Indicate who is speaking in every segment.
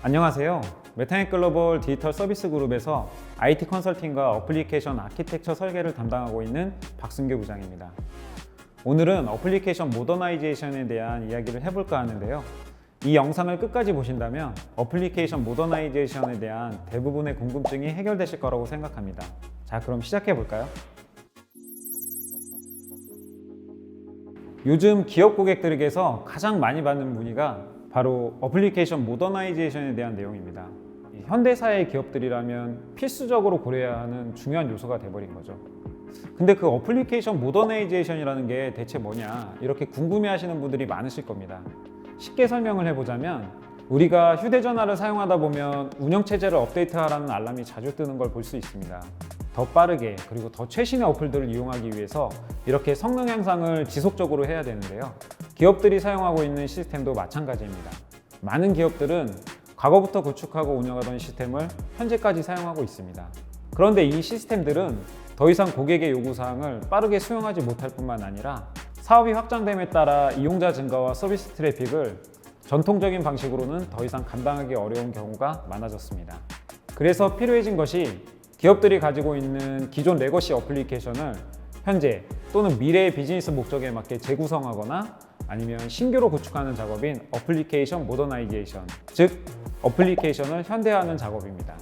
Speaker 1: 안녕하세요. 메타닉 글로벌 디지털 서비스 그룹에서 IT 컨설팅과 어플리케이션 아키텍처 설계를 담당하고 있는 박승규 부장입니다. 오늘은 어플리케이션 모더나이제이션에 대한 이야기를 해볼까 하는데요. 이 영상을 끝까지 보신다면 어플리케이션 모더나이제이션에 대한 대부분의 궁금증이 해결되실 거라고 생각합니다. 자, 그럼 시작해 볼까요? 요즘 기업 고객들에게서 가장 많이 받는 문의가 바로 어플리케이션 모더나이제이션에 대한 내용입니다. 이 현대사의 기업들이라면 필수적으로 고려해야 하는 중요한 요소가 돼버린 거죠. 근데 그 어플리케이션 모더나이제이션이라는 게 대체 뭐냐 이렇게 궁금해 하시는 분들이 많으실 겁니다. 쉽게 설명을 해보자면 우리가 휴대전화를 사용하다 보면 운영체제를 업데이트하라는 알람이 자주 뜨는 걸 볼 수 있습니다. 더 빠르게 그리고 더 최신의 어플들을 이용하기 위해서 이렇게 성능 향상을 지속적으로 해야 되는데요. 기업들이 사용하고 있는 시스템도 마찬가지입니다. 많은 기업들은 과거부터 구축하고 운영하던 시스템을 현재까지 사용하고 있습니다. 그런데 이 시스템들은 더 이상 고객의 요구사항을 빠르게 수용하지 못할 뿐만 아니라 사업이 확장됨에 따라 이용자 증가와 서비스 트래픽을 전통적인 방식으로는 더 이상 감당하기 어려운 경우가 많아졌습니다. 그래서 필요해진 것이 기업들이 가지고 있는 기존 레거시 어플리케이션을 현재 또는 미래의 비즈니스 목적에 맞게 재구성하거나 아니면 신규로 구축하는 작업인 어플리케이션 모더나이제이션, 즉 어플리케이션을 현대화하는 작업입니다.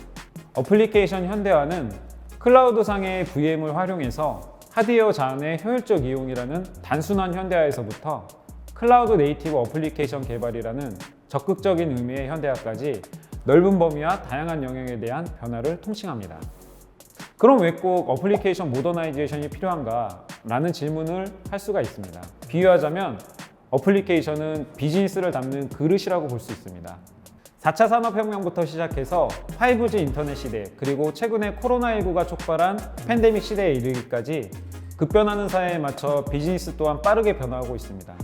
Speaker 1: 어플리케이션 현대화는 클라우드상의 VM을 활용해서 하드웨어 자원의 효율적 이용이라는 단순한 현대화에서부터 클라우드 네이티브 어플리케이션 개발이라는 적극적인 의미의 현대화까지 넓은 범위와 다양한 영역에 대한 변화를 통칭합니다. 그럼 왜 꼭 어플리케이션 모더나이제이션이 필요한가? 라는 질문을 할 수가 있습니다. 비유하자면 어플리케이션은 비즈니스를 담는 그릇이라고 볼 수 있습니다. 4차 산업혁명부터 시작해서 5G 인터넷 시대, 그리고 최근에 코로나19가 촉발한 팬데믹 시대에 이르기까지 급변하는 사회에 맞춰 비즈니스 또한 빠르게 변화하고 있습니다.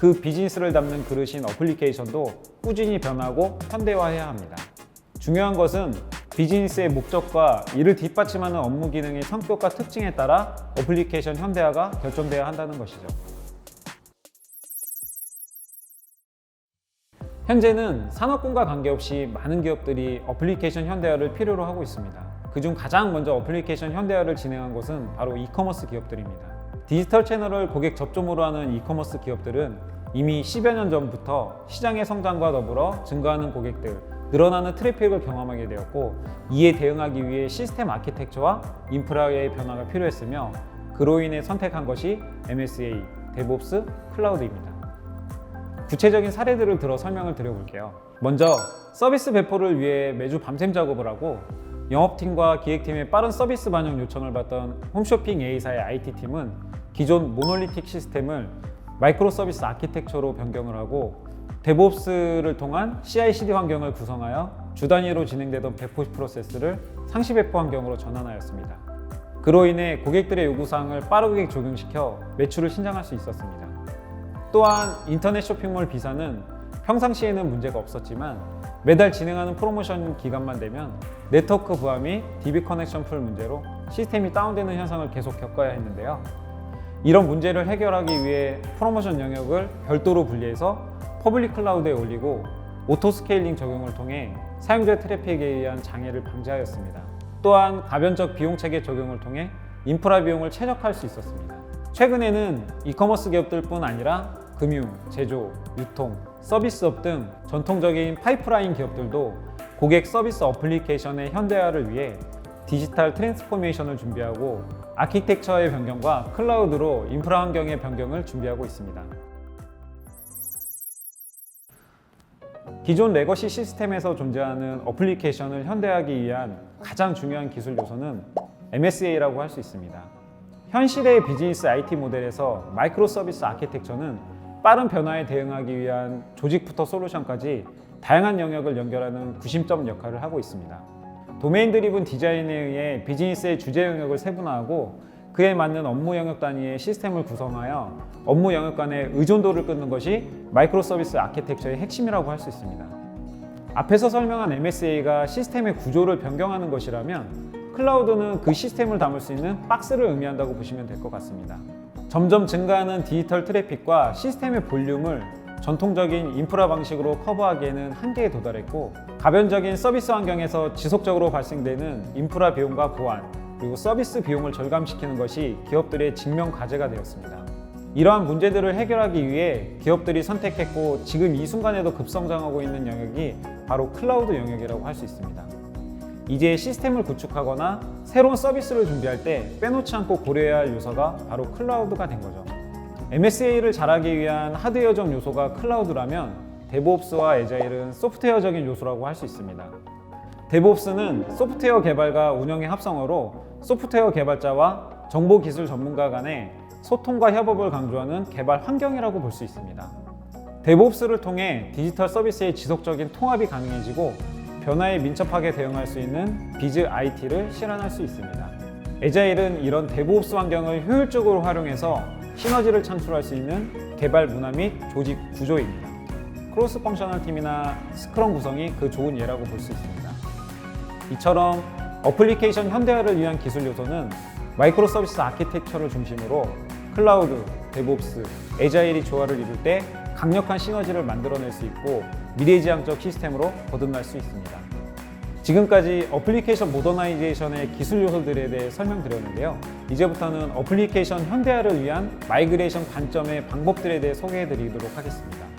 Speaker 1: 그 비즈니스를 담는 그릇인 어플리케이션도 꾸준히 변하고 현대화해야 합니다. 중요한 것은 비즈니스의 목적과 이를 뒷받침하는 업무 기능의 성격과 특징에 따라 어플리케이션 현대화가 결정돼야 한다는 것이죠. 현재는 산업군과 관계없이 많은 기업들이 어플리케이션 현대화를 필요로 하고 있습니다. 그중 가장 먼저 어플리케이션 현대화를 진행한 곳은 바로 이커머스 기업들입니다. 디지털 채널을 고객 접점으로 하는 이커머스 기업들은 이미 10여 년 전부터 시장의 성장과 더불어 증가하는 고객들, 늘어나는 트래픽을 경험하게 되었고 이에 대응하기 위해 시스템 아키텍처와 인프라의 변화가 필요했으며 그로 인해 선택한 것이 MSA, 데브옵스, 클라우드입니다. 구체적인 사례들을 들어 설명을 드려볼게요. 먼저 서비스 배포를 위해 매주 밤샘 작업을 하고 영업팀과 기획팀의 빠른 서비스 반영 요청을 받던 홈쇼핑 A사의 IT팀은 기존 모놀리틱 시스템을 마이크로 서비스 아키텍처로 변경을 하고 데브옵스를 통한 CI/CD 환경을 구성하여 주 단위로 진행되던 배포 프로세스를 상시 배포 환경으로 전환하였습니다. 그로 인해 고객들의 요구사항을 빠르게 적용시켜 매출을 신장할 수 있었습니다. 또한 인터넷 쇼핑몰 비사는 평상시에는 문제가 없었지만 매달 진행하는 프로모션 기간만 되면 네트워크 부하 및 DB 커넥션 풀 문제로 시스템이 다운되는 현상을 계속 겪어야 했는데요. 이런 문제를 해결하기 위해 프로모션 영역을 별도로 분리해서 퍼블릭 클라우드에 올리고 오토 스케일링 적용을 통해 사용자 트래픽에 의한 장애를 방지하였습니다. 또한 가변적 비용 체계 적용을 통해 인프라 비용을 최적화할 수 있었습니다. 최근에는 이커머스 기업들뿐 아니라 금융, 제조, 유통, 서비스업 등 전통적인 파이프라인 기업들도 고객 서비스 어플리케이션의 현대화를 위해 디지털 트랜스포메이션을 준비하고 아키텍처의 변경과 클라우드로 인프라 환경의 변경을 준비하고 있습니다. 기존 레거시 시스템에서 존재하는 어플리케이션을 현대화하기 위한 가장 중요한 기술 요소는 MSA라고 할 수 있습니다. 현 시대의 비즈니스 IT 모델에서 마이크로 서비스 아키텍처는 빠른 변화에 대응하기 위한 조직부터 솔루션까지 다양한 영역을 연결하는 구심점 역할을 하고 있습니다. 도메인 드리븐 디자인에 의해 비즈니스의 주제 영역을 세분화하고 그에 맞는 업무 영역 단위의 시스템을 구성하여 업무 영역 간의 의존도를 끊는 것이 마이크로 서비스 아키텍처의 핵심이라고 할 수 있습니다. 앞에서 설명한 MSA가 시스템의 구조를 변경하는 것이라면 클라우드는 그 시스템을 담을 수 있는 박스를 의미한다고 보시면 될 것 같습니다. 점점 증가하는 디지털 트래픽과 시스템의 볼륨을 전통적인 인프라 방식으로 커버하기에는 한계에 도달했고 가변적인 서비스 환경에서 지속적으로 발생되는 인프라 비용과 보안 그리고 서비스 비용을 절감시키는 것이 기업들의 직면 과제가 되었습니다. 이러한 문제들을 해결하기 위해 기업들이 선택했고 지금 이 순간에도 급성장하고 있는 영역이 바로 클라우드 영역이라고 할 수 있습니다. 이제 시스템을 구축하거나 새로운 서비스를 준비할 때 빼놓지 않고 고려해야 할 요소가 바로 클라우드가 된 거죠. MSA를 잘하기 위한 하드웨어적 요소가 클라우드라면 데브옵스와 에자일은 소프트웨어적인 요소라고 할 수 있습니다. 데브옵스는 소프트웨어 개발과 운영의 합성어로 소프트웨어 개발자와 정보 기술 전문가 간의 소통과 협업을 강조하는 개발 환경이라고 볼 수 있습니다. 데브옵스를 통해 디지털 서비스의 지속적인 통합이 가능해지고 변화에 민첩하게 대응할 수 있는 비즈 IT를 실현할 수 있습니다. 에자일은 이런 데브옵스 환경을 효율적으로 활용해서 시너지를 창출할 수 있는 개발 문화 및 조직 구조입니다. 크로스 펑셔널 팀이나 스크럼 구성이 그 좋은 예라고 볼 수 있습니다. 이처럼 어플리케이션 현대화를 위한 기술 요소는 마이크로 서비스 아키텍처를 중심으로 클라우드, 데브옵스, 에자일이 조화를 이룰 때 강력한 시너지를 만들어낼 수 있고 미래지향적 시스템으로 거듭날 수 있습니다. 지금까지 어플리케이션 모더나이제이션의 기술 요소들에 대해 설명드렸는데요. 이제부터는 어플리케이션 현대화를 위한 마이그레이션 관점의 방법들에 대해 소개해 드리도록 하겠습니다.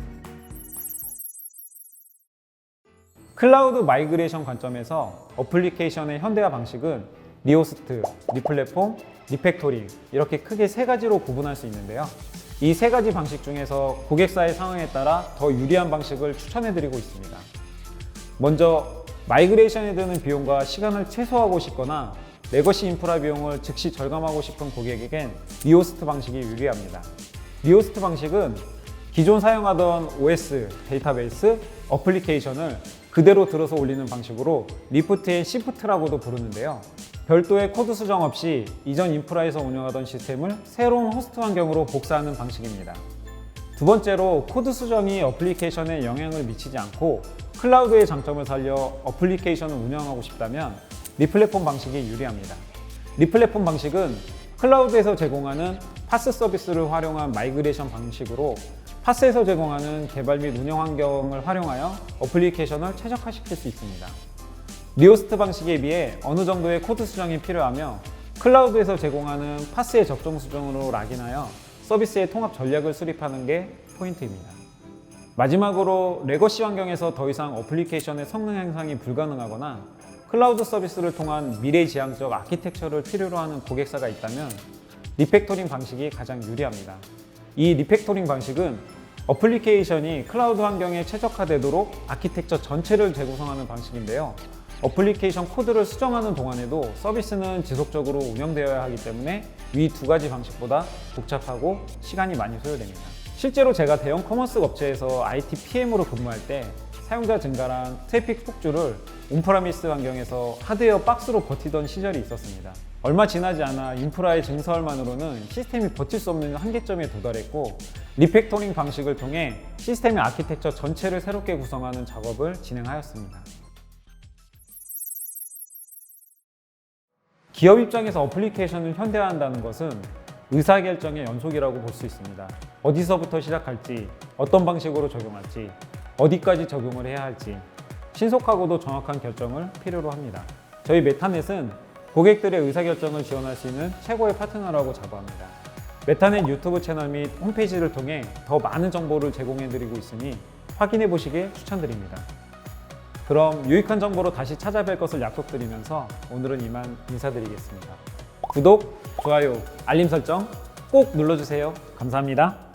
Speaker 1: 클라우드 마이그레이션 관점에서 어플리케이션의 현대화 방식은 리오스트, 리플랫폼, 리팩토링 이렇게 크게 세 가지로 구분할 수 있는데요. 이 세 가지 방식 중에서 고객사의 상황에 따라 더 유리한 방식을 추천해 드리고 있습니다. 먼저 마이그레이션에 드는 비용과 시간을 최소화하고 싶거나 레거시 인프라 비용을 즉시 절감하고 싶은 고객에겐 리오스트 방식이 유리합니다. 리오스트 방식은 기존 사용하던 OS, 데이터베이스, 어플리케이션을 그대로 들어서 올리는 방식으로 리프트 앤 시프트라고도 부르는데요. 별도의 코드 수정 없이 이전 인프라에서 운영하던 시스템을 새로운 호스트 환경으로 복사하는 방식입니다. 두 번째로 코드 수정이 어플리케이션에 영향을 미치지 않고 클라우드의 장점을 살려 어플리케이션을 운영하고 싶다면 리플랫폼 방식이 유리합니다. 리플랫폼 방식은 클라우드에서 제공하는 파스 서비스를 활용한 마이그레이션 방식으로 파스에서 제공하는 개발 및 운영 환경을 활용하여 어플리케이션을 최적화시킬 수 있습니다. 리오스트 방식에 비해 어느 정도의 코드 수정이 필요하며 클라우드에서 제공하는 파스의 적정 수정으로 락인하여 서비스의 통합 전략을 수립하는 게 포인트입니다. 마지막으로 레거시 환경에서 더 이상 어플리케이션의 성능 향상이 불가능하거나 클라우드 서비스를 통한 미래지향적 아키텍처를 필요로 하는 고객사가 있다면 리팩토링 방식이 가장 유리합니다. 이 리팩토링 방식은 어플리케이션이 클라우드 환경에 최적화되도록 아키텍처 전체를 재구성하는 방식인데요. 어플리케이션 코드를 수정하는 동안에도 서비스는 지속적으로 운영되어야 하기 때문에 위 두 가지 방식보다 복잡하고 시간이 많이 소요됩니다. 실제로 제가 대형 커머스 업체에서 IT PM으로 근무할 때 사용자 증가랑 트래픽 폭주를 온프라미스 환경에서 하드웨어 박스로 버티던 시절이 있었습니다. 얼마 지나지 않아 인프라의 증설만으로는 시스템이 버틸 수 없는 한계점에 도달했고 리팩토링 방식을 통해 시스템의 아키텍처 전체를 새롭게 구성하는 작업을 진행하였습니다. 기업 입장에서 어플리케이션을 현대화한다는 것은 의사결정의 연속이라고 볼 수 있습니다. 어디서부터 시작할지, 어떤 방식으로 적용할지, 어디까지 적용을 해야 할지 신속하고도 정확한 결정을 필요로 합니다. 저희 메타넷은 고객들의 의사결정을 지원할 수 있는 최고의 파트너라고 자부합니다. 메타넷 유튜브 채널 및 홈페이지를 통해 더 많은 정보를 제공해드리고 있으니 확인해 보시길 추천드립니다. 그럼 유익한 정보로 다시 찾아뵐 것을 약속드리면서 오늘은 이만 인사드리겠습니다. 구독, 좋아요, 알림 설정 꼭 눌러주세요. 감사합니다.